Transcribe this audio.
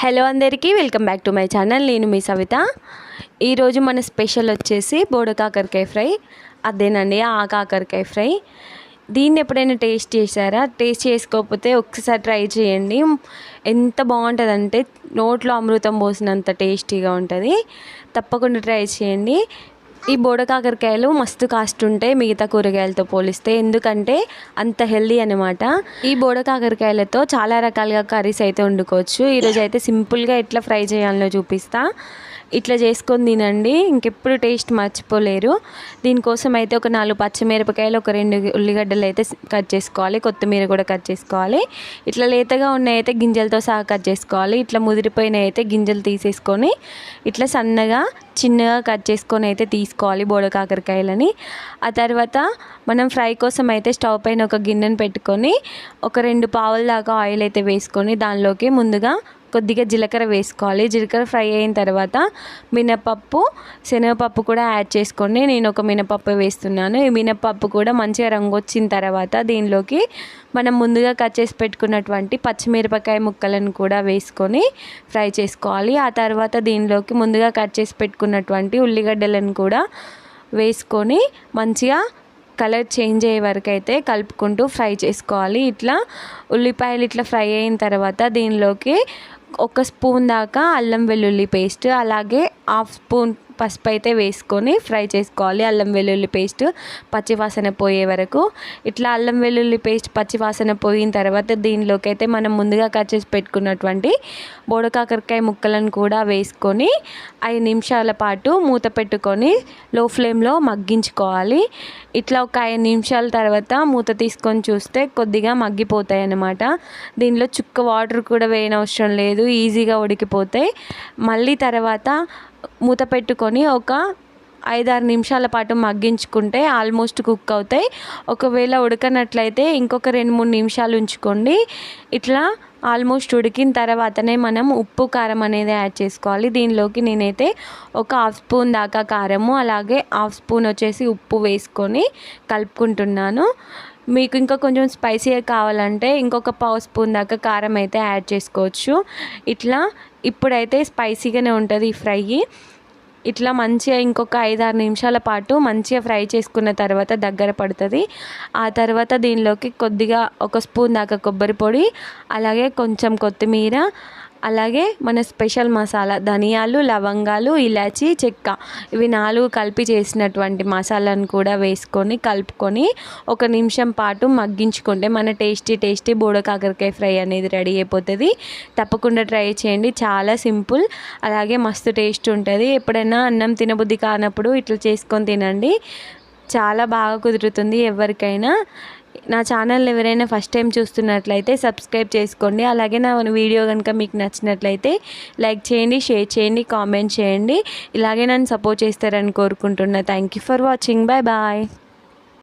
Hello అందరికీ welcome back to my channel. నేను మీ సవిత. ఈరోజు మన స్పెషల్ వచ్చేసి బోడ కాకరకాయ ఫ్రై. అదేనండి ఆ కాకరకాయ ఫ్రై. దీన్ని ఎప్పుడైనా టేస్ట్ చేశారా? టేస్ట్ చేసుకోకపోతే ఒకసారి ట్రై చేయండి. ఎంత బాగుంటుందంటే నోట్లో అమృతం పోసినంత టేస్టీగా ఉంటుంది. తప్పకుండా ట్రై చేయండి. ఈ బోడ కాకరకాయలు మస్తు కాస్ట్ ఉంటాయి మిగతా కూరగాయలతో పోలిస్తే. ఎందుకంటే అంత హెల్దీ అనమాట ఈ బోడ కాకరకాయలతో చాలా రకాలుగా కర్రీస్ అయితే వండుకోవచ్చు. ఈరోజు అయితే సింపుల్గా ఎట్లా ఫ్రై చేయాలో చూపిస్తా. ఇట్లా చేసుకొని తినండి. ఇంకెప్పుడు టేస్ట్ మర్చిపోలేరు. దీనికోసం అయితే ఒక నాలుగు పచ్చిమిరపకాయలు ఒక రెండు ఉల్లిగడ్డలు అయితే కట్ చేసుకోవాలి. కొత్తిమీర కూడా కట్ చేసుకోవాలి. ఇట్లా లేతగా ఉన్నాయి అయితే గింజలతో సహా కట్ చేసుకోవాలి. ఇట్లా ముదిరిపోయిన అయితే గింజలు తీసేసుకొని ఇట్లా సన్నగా చిన్నగా కట్ చేసుకొని అయితే తీసుకోవాలి బోడ కాకరకాయలని. ఆ తర్వాత మనం ఫ్రై కోసం అయితే స్టవ్ పైన ఒక గిన్నెను పెట్టుకొని ఒక రెండు పావుల దాకా ఆయిల్ అయితే వేసుకొని దానిలోకి ముందుగా కొద్దిగా జీలకర్ర వేసుకోవాలి. జీలకర్ర ఫ్రై అయిన తర్వాత మినపప్పు శనగపప్పు కూడా యాడ్ చేసుకోండి. నేను ఒక మినపప్పు వేస్తున్నాను. ఈ మినపప్పు కూడా మంచిగా రంగు వచ్చిన తర్వాత దీనిలోకి మనం ముందుగా కట్ చేసి పెట్టుకున్నటువంటి పచ్చిమిరపకాయ ముక్కలను కూడా వేసుకొని ఫ్రై చేసుకోవాలి. ఆ తర్వాత దీనిలోకి ముందుగా కట్ చేసి పెట్టుకున్నటువంటి ఉల్లిగడ్డలను కూడా వేసుకొని మంచిగా కలర్ చేంజ్ అయ్యే వరకు అయితే కలుపుకుంటూ ఫ్రై చేసుకోవాలి. ఇట్లా ఉల్లిపాయలు ఇట్లా ఫ్రై అయిన తర్వాత దీనిలోకి ఒక స్పూన్ దాకా అల్లం వెల్లుల్లి పేస్ట్ అలాగే హాఫ్ స్పూన్ పసుపు అయితే వేసుకొని ఫ్రై చేసుకోవాలి. అల్లం వెల్లుల్లి పేస్ట్ పచ్చివాసన పోయే వరకు. ఇట్లా అల్లం వెల్లుల్లి పేస్ట్ పచ్చివాసన పోయిన తర్వాత దీనిలోకి అయితే మనం ముందుగా కట్ చేసి పెట్టుకున్నటువంటి బోడకాకరకాయ ముక్కలను కూడా వేసుకొని ఐదు నిమిషాల పాటు మూత పెట్టుకొని లో ఫ్లేమ్లో మగ్గించుకోవాలి. ఇట్లా ఒక ఐదు నిమిషాల తర్వాత మూత తీసుకొని చూస్తే కొద్దిగా మగ్గిపోతాయి అన్నమాట. దీనిలో చుక్క వాటర్ కూడా వేయనవసరం లేదు. ఈజీగా ఉడికిపోతాయి. మళ్ళీ తర్వాత మూత పెట్టుకొని ఒక ఐదారు నిమిషాల పాటు మగ్గించుకుంటే ఆల్మోస్ట్ కుక్ అవుతాయి. ఒకవేళ ఉడకనట్లయితే ఇంకొక రెండు మూడు నిమిషాలు ఉంచుకోండి. ఇట్లా ఆల్మోస్ట్ ఉడికిన తర్వాతనే మనం ఉప్పు కారం అనేది యాడ్ చేసుకోవాలి. దీనిలోకి నేనైతే ఒక హాఫ్ స్పూన్ దాకా కారము అలాగే హాఫ్ స్పూన్ వచ్చేసి ఉప్పు వేసుకొని కలుపుకుంటున్నాను. మీకు ఇంకా కొంచెం స్పైసీగా కావాలంటే ఇంకొక పావు స్పూన్ దాకా కారం అయితే యాడ్ చేసుకోవచ్చు. ఇట్లా ఇప్పుడైతే స్పైసీగానే ఉంటుంది ఈ ఫ్రై. ఇట్లా మంచిగా ఇంకొక ఐదారు నిమిషాల పాటు మంచిగా ఫ్రై చేసుకున్న తర్వాత దగ్గర పడుతుంది. ఆ తర్వాత దీనిలోకి కొద్దిగా ఒక స్పూన్ దాకా కొబ్బరి పొడి అలాగే కొంచెం కొత్తిమీర అలాగే మన స్పెషల్ మసాలా ధనియాలు లవంగాలు ఇలాచి చెక్క ఇవి నాలుగు కలిపి చేసినటువంటి మసాలాను కూడా వేసుకొని కలుపుకొని ఒక నిమిషం పాటు మగ్గించుకుంటే మన టేస్టీ టేస్టీ బోడ కాకరకాయ ఫ్రై అనేది రెడీ అయిపోతుంది. తప్పకుండా ట్రై చేయండి. చాలా సింపుల్. అలాగే మస్తు టేస్ట్ ఉంటుంది. ఎప్పుడైనా అన్నం తినబుద్ధి కానప్పుడు ఇట్లా చేసుకొని తినండి. చాలా బాగా కుదురుతుంది. ఎవరికైనా నా ఛానల్ ఎవరైనా ఫస్ట్ టైం చూస్తున్నట్లయితే సబ్స్క్రైబ్ చేసుకోండి. అలాగే నా వీడియో కనుక మీకు నచ్చినట్లయితే లైక్ చేయండి షేర్ చేయండి కామెంట్ చేయండి. ఇలాగే నన్ను సపోర్ట్ చేస్తారని కోరుకుంటున్నా. Thank you for watching. Bye bye.